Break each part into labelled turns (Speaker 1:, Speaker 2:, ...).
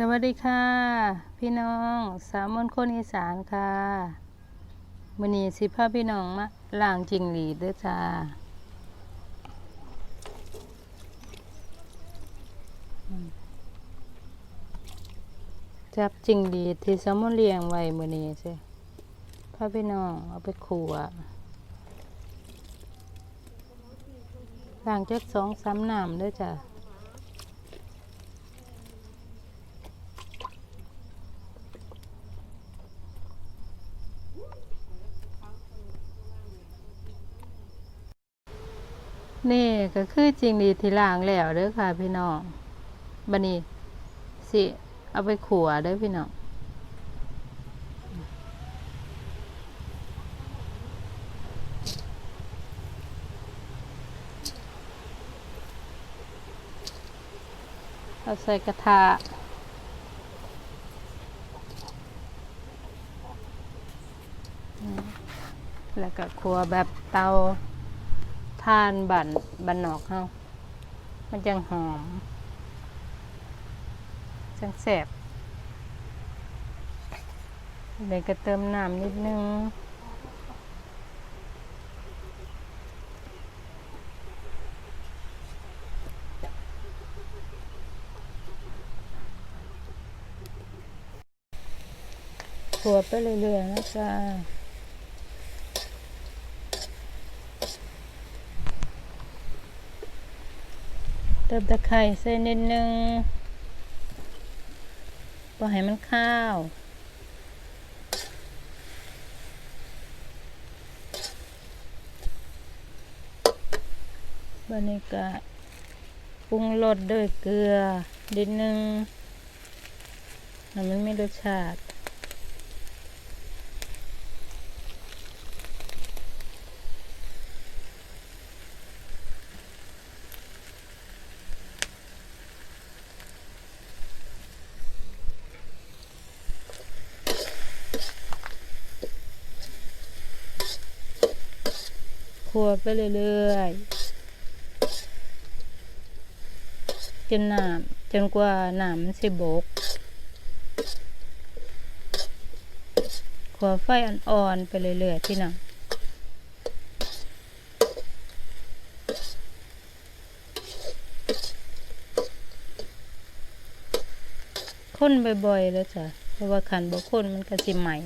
Speaker 1: สวัสดีค่ะ พี่น้องสาวมนคนอีสานค่ะมื้อนี้สิพาพี่น้องมาล้างจิงหรีดเด้อจ้าจับจิงหรีดที่สาวมนเลี้ยงไว้มื้อนี้ใช่พาพี่น้องเอาไปขัวล้างจักสองสามน้ำด้อจ้า นี่ก็คือจริงดีทีล้างแล้วเด้อค่ะ พี่น้องบันนี้สิ เอาไปขัวเด้อพี่น้องเอาใส่กระทะแล้วก็ขัวแบบเตา ทานบันบันนอกเฮามันจังหอม จังแสบเดี๋ยวก็เติมน้ำนิดนึงขัวไปเรื่อยๆนะจ๊ะ เติมตะไคร้ใส่นิดนึงพอให้มันข้าวบรรยากาศปรุงรสด้วยเกลือนิดนึงให้มันมีรสชาติ คั่วไปเรื่อยๆจนน้ำจนกว่าน้ำมันสิบกคั่วไฟอ่อนๆไปเรื่อยๆพี่น้องคนบ่อยๆแล้วจ้ะเพราะว่าขันบ่คนมันก็สิใหม่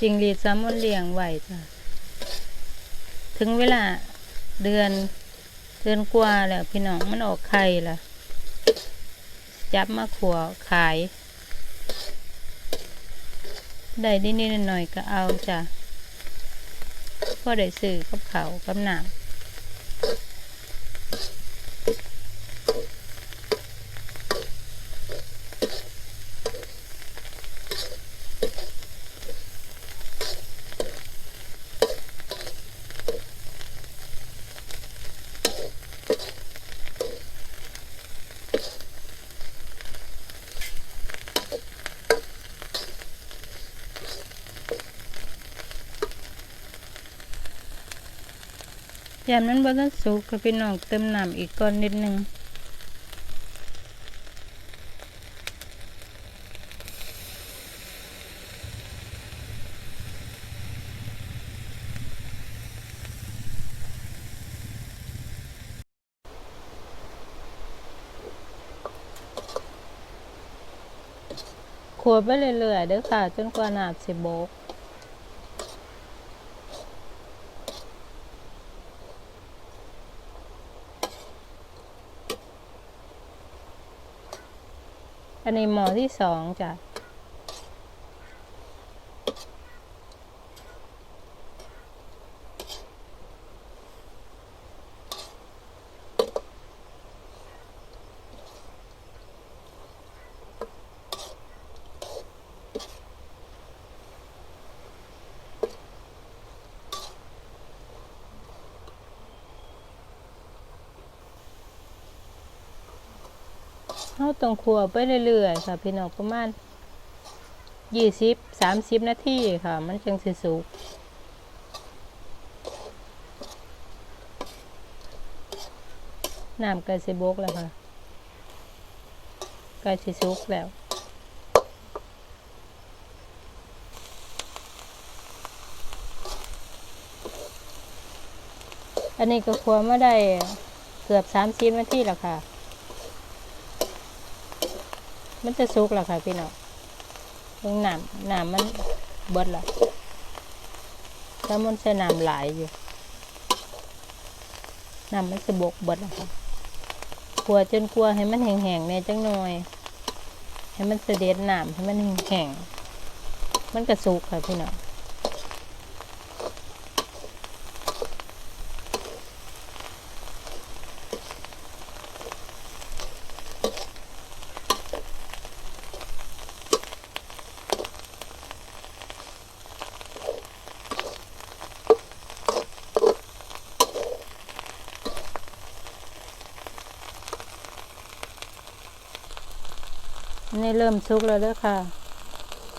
Speaker 1: จริงรีดซ้ำมันเลี้ยงไหวจ้ะถึงเวลาเดือนเดือนกว่าแล้วพี่น้องมันออกไข่ละจับมาขัวขาย ได้นิดๆหน่อยก็เอาจ้ะพอได้ซื้อกับเขากับหนาม ยามนั้นบ่ทันสุกก็พี่น้องเติมน้ำอีกก้อนนิดนึงขัวไปเรื่อยๆเด้อค่ะจนกว่าน้ำสิบก อันนี้หมอที่สองจ้ะ เฮาต้องคั่วไปเรื่อยๆค่ะ พี่น้องประมาณยี่สิบสามสิบนาทีค่ะ มันจึงสิสุกน้ำกล้สิบกแล้วค่ะกล้สิสุกแล้วอันนี้ก็คั่วมาได้เกือบสามสิบนาทีแล้วค่ะ มันจะสุกแล้วค่ะพี่น้องเบิ่งน้ำน้ำมันเบิดละถ้ามันใส่น้ำหลายอยู่น้ำมันจะบกเบิดแล้วค่ะกลัวจนกลัวให้มันแห้งๆเนี่ยจังหน่อย ให้มันเสด็จน้ำให้มันแห้งๆมันกระสุกค่ะพี่น้อง นนี้เริ่มสุกแล้วเด้อค่ะ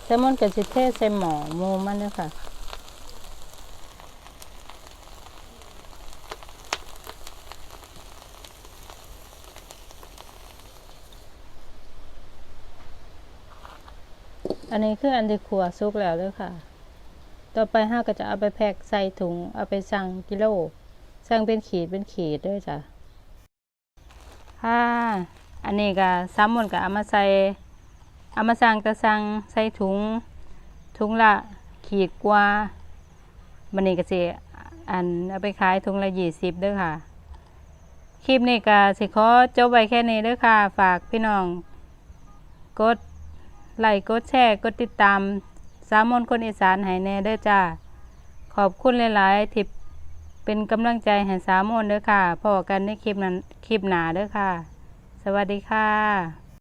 Speaker 1: แซลมอนกับสิเทใส่หม้อมูมันเด้อค่ะอันนี้คืออันที่ขัวสุกแล้วเด้อค่ะ ต่อไปห้าก็จะเอาไปแพ็คใส่ถุง เอาไปสั่งกิโล สั่งเป็นขีดเป็นขีดด้วยจ้ะค่ะ อันนี้ก็สามมนก็เอามาใส่ เอามาสั่งก็สั่งใส่ถุงถุงละขีดกว่ามันนี้ก็สิอันเอาไปขายถุงละยี่สิบเด้อค่ะ คลิปนี้ก็สิขอจบไว้แค่นี้เด้อค่ะ ฝากพี่น้อง กดไลค์กดแชร์ กดติดตามสามมนคนอีสานให้แน่เด้อจ้า ขอบคุณหลายๆที่เป็นกำลังใจให้สามมนเด้อค่ะพอกันในคลิปนั้นคลิปหนาเด้อค่ะ สวัสดีค่ะ